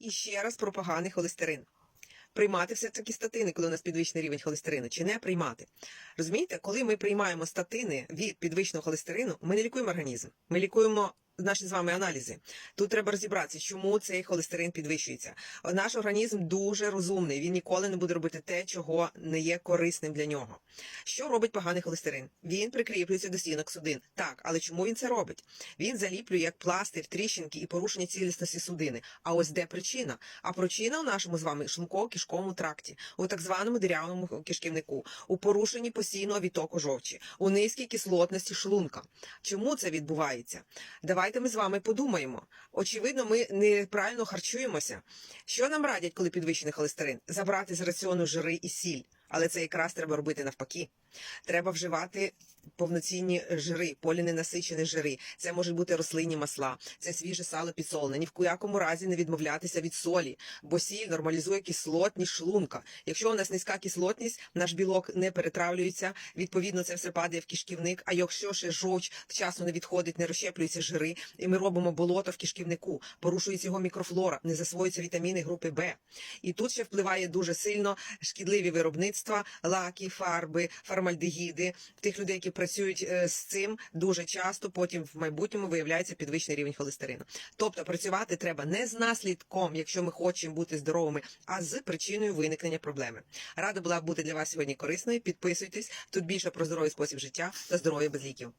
І ще раз про поганий холестерин. Приймати все-таки статини, коли у нас підвищений рівень холестерину, чи не приймати. Розумієте, коли ми приймаємо статини від підвищеного холестерину, ми не лікуємо організм, ми лікуємо наші з вами аналізи. Тут треба розібратися, чому цей холестерин підвищується. Наш організм дуже розумний. Він ніколи не буде робити те, чого не є корисним для нього. Що робить поганий холестерин? Він прикріплюється до стінок судин. Так, але чому він це робить? Він заліплює як пластир, тріщинки і порушення цілісності судини. А ось де причина? А причина у нашому з вами шлунково-кишковому тракті, у так званому дирявому кишківнику, у порушенні постійного відтоку жовчі, у низькій кислотності шлунка. Чому це відбувається? Давайте ми з вами подумаємо. Очевидно, ми неправильно харчуємося. Що нам радять, коли підвищений холестерин? Забрати з раціону жири і сіль. Але це якраз треба робити навпаки. Треба вживати повноцінні жири, поліненасичені жири. Це можуть бути рослинні масла, це свіже сало підсолене. Ні в якому разі не відмовлятися від солі, бо сіль нормалізує кислотність шлунка. Якщо у нас низька кислотність, наш білок не перетравлюється. Відповідно, це все падає в кишківник. А якщо ще жовч вчасно не відходить, не розщеплюються жири, і ми робимо болото в кишківнику, порушується його мікрофлора, не засвоюються вітаміни групи Б. І тут ще впливає дуже сильно шкідливі виробництва, лаки, фарби, фармальдегіди. Тих людей, які працюють е, з цим, дуже часто потім в майбутньому виявляється підвищений рівень холестерину. Тобто працювати треба не з наслідком, якщо ми хочемо бути здоровими, а з причиною виникнення проблеми. Рада була бути для вас сьогодні корисною. Підписуйтесь тут більше про здоровий спосіб життя та здоров'я без ліків.